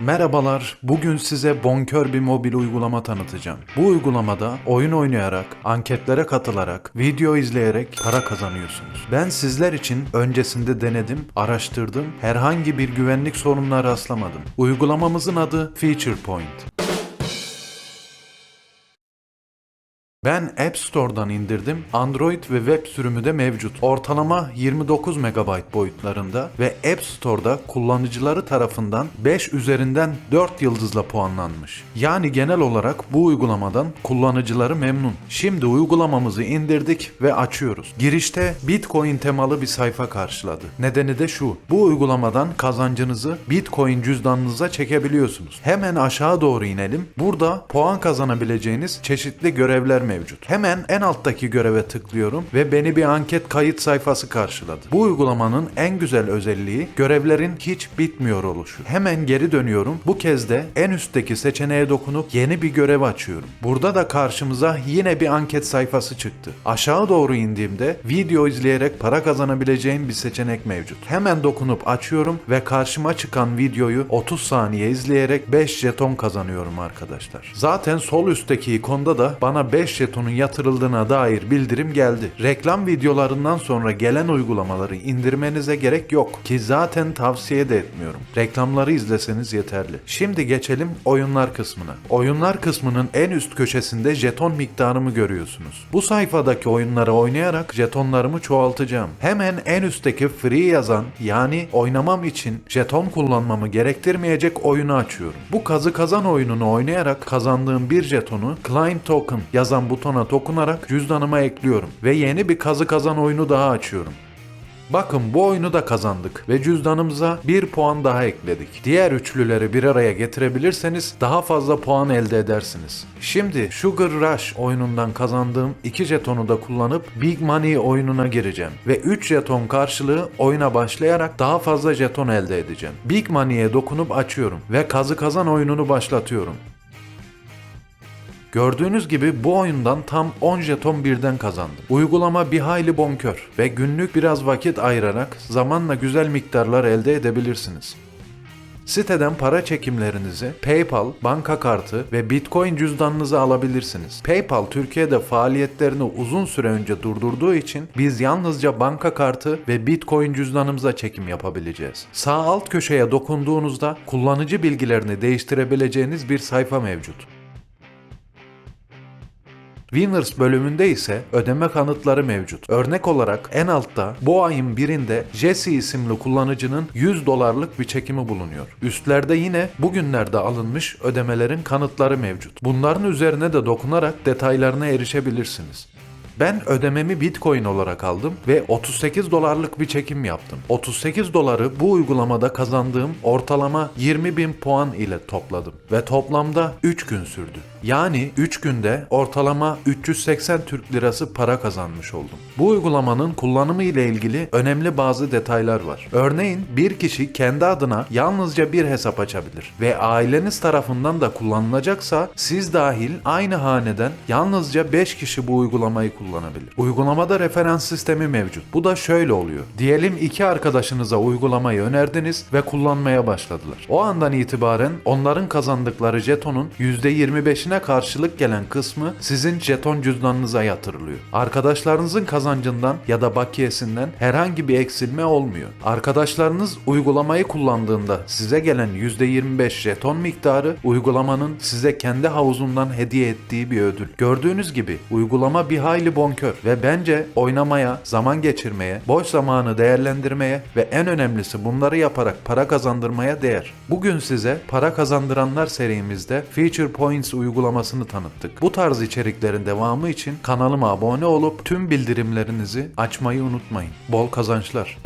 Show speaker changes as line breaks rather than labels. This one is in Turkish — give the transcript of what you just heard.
Merhabalar, bugün size bonkör bir mobil uygulama tanıtacağım. Bu uygulamada oyun oynayarak, anketlere katılarak, video izleyerek para kazanıyorsunuz. Ben sizler için öncesinde denedim, araştırdım, herhangi bir güvenlik sorununa rastlamadım. Uygulamamızın adı Feature Point. Ben App Store'dan indirdim. Android ve web sürümü de mevcut. Ortalama 29 MB boyutlarında ve App Store'da kullanıcıları tarafından 5 üzerinden 4 yıldızla puanlanmış. Yani genel olarak bu uygulamadan kullanıcıları memnun. Şimdi uygulamamızı indirdik ve açıyoruz. Girişte Bitcoin temalı bir sayfa karşıladı. Nedeni de şu. Bu uygulamadan kazancınızı Bitcoin cüzdanınıza çekebiliyorsunuz. Hemen aşağı doğru inelim. Burada puan kazanabileceğiniz çeşitli görevler mevcut. Hemen en alttaki göreve tıklıyorum ve beni bir anket kayıt sayfası karşıladı. Bu uygulamanın en güzel özelliği görevlerin hiç bitmiyor oluşu. Hemen geri dönüyorum. Bu kez de en üstteki seçeneğe dokunup yeni bir görev açıyorum. Burada da karşımıza yine bir anket sayfası çıktı. Aşağı doğru indiğimde video izleyerek para kazanabileceğim bir seçenek mevcut. Hemen dokunup açıyorum ve karşıma çıkan videoyu 30 saniye izleyerek 5 jeton kazanıyorum arkadaşlar. Zaten sol üstteki ikonda da bana 5 jetonun yatırıldığına dair bildirim geldi. Reklam videolarından sonra gelen uygulamaları indirmenize gerek yok ki zaten tavsiye de etmiyorum. Reklamları izleseniz yeterli. Şimdi geçelim oyunlar kısmına. Oyunlar kısmının en üst köşesinde jeton miktarımı görüyorsunuz. Bu sayfadaki oyunları oynayarak jetonlarımı çoğaltacağım. Hemen en üstteki free yazan yani oynamam için jeton kullanmamı gerektirmeyecek oyunu açıyorum. Bu kazı kazan oyununu oynayarak kazandığım bir jetonu Claim Token yazan butona dokunarak cüzdanıma ekliyorum ve yeni bir kazı kazan oyunu daha açıyorum. Bakın bu oyunu da kazandık ve cüzdanımıza bir puan daha ekledik. Diğer üçlüleri bir araya getirebilirseniz daha fazla puan elde edersiniz. Şimdi Sugar Rush oyunundan kazandığım 2 jetonu da kullanıp Big Money oyununa gireceğim ve 3 jeton karşılığı oyuna başlayarak daha fazla jeton elde edeceğim. Big Money'e dokunup açıyorum ve kazı kazan oyununu başlatıyorum. Gördüğünüz gibi bu oyundan tam 10 jeton birden kazandım. Uygulama bir hayli bonkör ve günlük biraz vakit ayırarak zamanla güzel miktarlar elde edebilirsiniz. Siteden para çekimlerinizi PayPal, banka kartı ve Bitcoin cüzdanınızı alabilirsiniz. PayPal Türkiye'de faaliyetlerini uzun süre önce durdurduğu için biz yalnızca banka kartı ve Bitcoin cüzdanımıza çekim yapabileceğiz. Sağ alt köşeye dokunduğunuzda kullanıcı bilgilerini değiştirebileceğiniz bir sayfa mevcut. Winners bölümünde ise ödeme kanıtları mevcut. Örnek olarak en altta bu ayın birinde Jesse isimli kullanıcının 100 dolarlık bir çekimi bulunuyor. Üstlerde yine bugünlerde alınmış ödemelerin kanıtları mevcut. Bunların üzerine de dokunarak detaylarına erişebilirsiniz. Ben ödememi Bitcoin olarak aldım ve 38 dolarlık bir çekim yaptım. 38 doları bu uygulamada kazandığım ortalama 20 bin puan ile topladım ve toplamda 3 gün sürdü. Yani 3 günde ortalama 380 Türk lirası para kazanmış oldum. Bu uygulamanın kullanımı ile ilgili önemli bazı detaylar var. Örneğin bir kişi kendi adına yalnızca bir hesap açabilir ve aileniz tarafından da kullanılacaksa siz dahil aynı haneden yalnızca 5 kişi bu uygulamayı kullanabilir. Uygulamada referans sistemi mevcut. Bu da şöyle oluyor. Diyelim iki arkadaşınıza uygulamayı önerdiniz ve kullanmaya başladılar. O andan itibaren onların kazandıkları jetonun %25'ine karşılık gelen kısmı sizin jeton cüzdanınıza yatırılıyor. Arkadaşlarınızın kazancından ya da bakiyesinden herhangi bir eksilme olmuyor. Arkadaşlarınız uygulamayı kullandığında size gelen %25 jeton miktarı uygulamanın size kendi havuzundan hediye ettiği bir ödül. Gördüğünüz gibi uygulama bir hayli bonkör ve bence oynamaya, zaman geçirmeye, boş zamanı değerlendirmeye ve en önemlisi bunları yaparak para kazandırmaya değer. Bugün size para kazandıranlar serimizde Feature Points uygulamasını tanıttık. Bu tarz içeriklerin devamı için kanalıma abone olup tüm bildirimlerinizi açmayı unutmayın. Bol kazançlar.